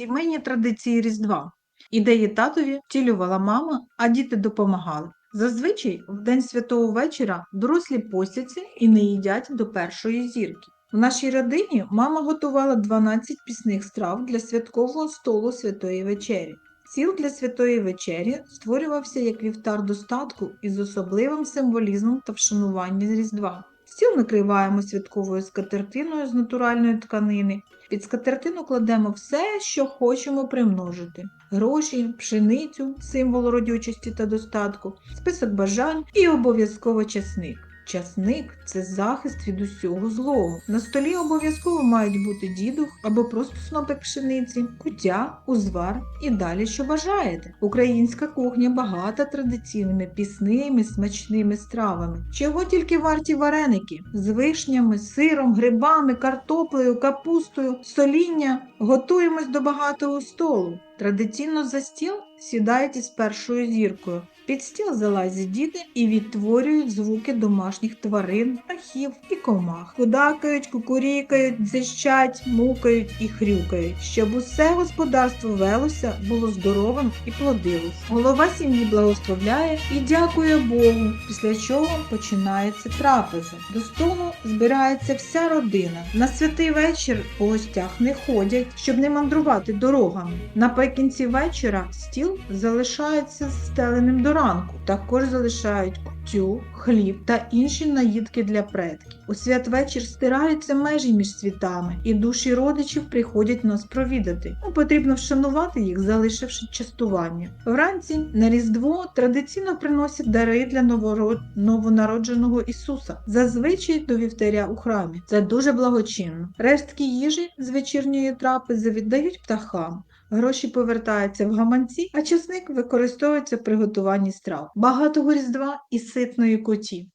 Сімейні традиції Різдва. Ідеї татові втілювала мама, а діти допомагали. Зазвичай в день святого вечора дорослі постяться і не їдять до першої зірки. В нашій родині мама готувала 12 пісних страв для святкового столу святої вечері. Стіл для святої вечері створювався як вівтар достатку із особливим символізмом та вшануванням Різдва. Стіл накриваємо святковою скатертиною з натуральної тканини. Під скатертину кладемо все, що хочемо примножити: гроші, пшеницю, символ родючості та достатку, список бажань і обов'язково часник. Часник це захист від усього злого. На столі обов'язково мають бути дідух або просто снопик пшениці, куття, узвар і далі, що бажаєте. Українська кухня багата традиційними пісними смачними стравами. Чого тільки варті вареники з вишнями, сиром, грибами, картоплею, капустою, соління. Готуємось до багатого столу. Традиційно за стіл сідають із першою зіркою. Під стіл залазять діти і відтворюють звуки домашніх тварин, птахів і комах. Кудакають, кукурікають, дзищать, мукають і хрюкають, щоб усе господарство велося, було здоровим і плодилось. Голова сім'ї благословляє і дякує Богу, після чого починається трапеза. До столу збирається вся родина. На святий вечір по гостях не ходять, щоб не мандрувати дорогами. Наприкінці вечора стіл залишається стеленим до ранку. Також залишають кутю, хліб та інші наїдки для предків. У святвечір стираються межі між світами, і душі родичів приходять нас провідати. Ну, потрібно вшанувати їх, залишивши частування. Вранці на Різдво традиційно приносять дари для новоро- новонародженого Ісуса, зазвичай до вівтаря у храмі. Це дуже благочинно. Рештки їжі з вечірньої трапези віддають птахам. Гроші повертаються в гаманці, а часник використовується при готуванні страв. Багатого різдва і ситної коті.